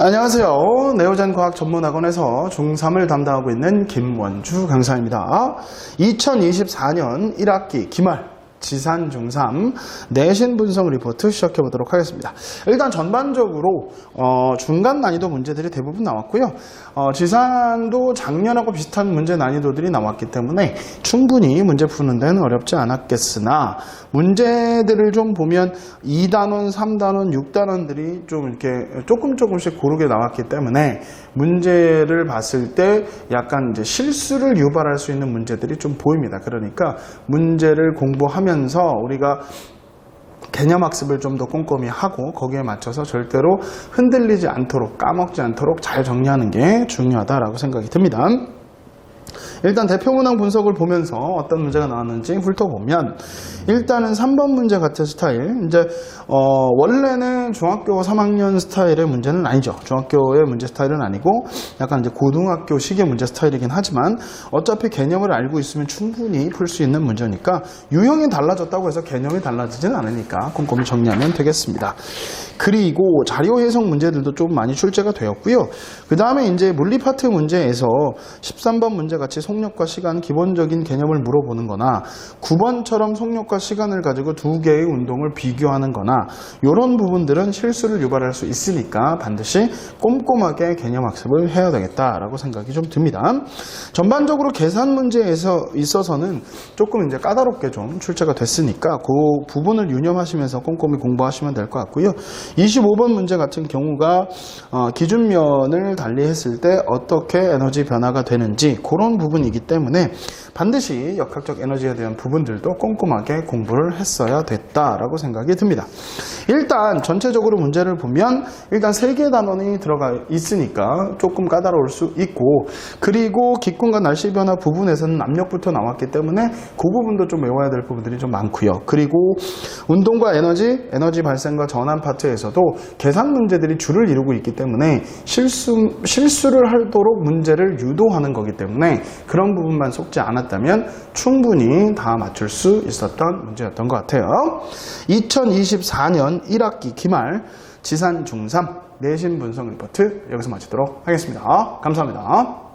안녕하세요. 네오젠 과학 전문학원에서 중3을 담당하고 있는 김원주 강사입니다. 2024년 1학기 기말 지산 중3 내신 분석 리포트 시작해 보도록 하겠습니다. 일단 전반적으로 어, 중간 난이도 문제들이 대부분 나왔고요. 어, 지산도 작년하고 비슷한 문제 난이도들이 나왔기 때문에 충분히 문제 푸는 데는 어렵지 않았겠으나 문제들을 좀 보면 2단원, 3단원, 6단원들이 좀 이렇게 조금 조금씩 고르게 나왔기 때문에 문제를 봤을 때 약간 이제 실수를 유발할 수 있는 문제들이 좀 보입니다. 그러니까 문제를 공부하면 서 우리가 개념 학습을 좀 더 꼼꼼히 하고 거기에 맞춰서 절대로 흔들리지 않도록 까먹지 않도록 잘 정리하는 게 중요하다라고 생각이 듭니다. 일단 대표 문항 분석을 보면서 어떤 문제가 나왔는지 훑어보면 일단은 3번 문제 같은 스타일. 이제 어, 원래는 중학교 3학년 스타일의 문제는 아니죠. 중학교의 문제 스타일은 아니고 약간 이제 고등학교 시기의 문제 스타일이긴 하지만 어차피 개념을 알고 있으면 충분히 풀 수 있는 문제니까 유형이 달라졌다고 해서 개념이 달라지진 않으니까 꼼꼼히 정리하면 되겠습니다. 그리고 자료 해석 문제들도 좀 많이 출제가 되었고요. 그 다음에 이제 물리 파트 문제에서 13번 문제 같이 속력과 시간 기본적인 개념을 물어보는 거나 9번처럼 속력과 시간을 가지고 두 개의 운동을 비교하는 거나 이런 부분들은 실수를 유발할 수 있으니까 반드시 꼼꼼하게 개념 학습을 해야 되겠다라고 생각이 좀 듭니다. 전반적으로 계산 문제에서 있어서는 조금 이제 까다롭게 좀 출제가 됐으니까 그 부분을 유념하시면서 꼼꼼히 공부하시면 될 것 같고요. 25번 문제 같은 경우가 어, 기준면을 달리했을 때 어떻게 에너지 변화가 되는지 그런 부분이기 때문에 반드시 역학적 에너지에 대한 부분들도 꼼꼼하게 공부를 했어야 됐다라고 생각이 듭니다. 일단 전체적으로 문제를 보면 일단 세개 단원이 들어가 있으니까 조금 까다로울 수 있고 그리고 기권과 날씨 변화 부분에서는 압력부터 나왔기 때문에 그 부분도 좀 외워야 될 부분들이 좀 많고요. 그리고 운동과 에너지, 에너지 발생과 전환 파트에서도 계산 문제들이 줄을 이루고 있기 때문에 실수, 실수를 하도록 문제를 유도하는 거기 때문에 그런 부분만 속지 않았다면 충분히 다 맞출 수 있었던 문제였던 것 같아요. 2024년 1학기 기말 지산 중3 내신 분석 리포트 여기서 마치도록 하겠습니다. 감사합니다.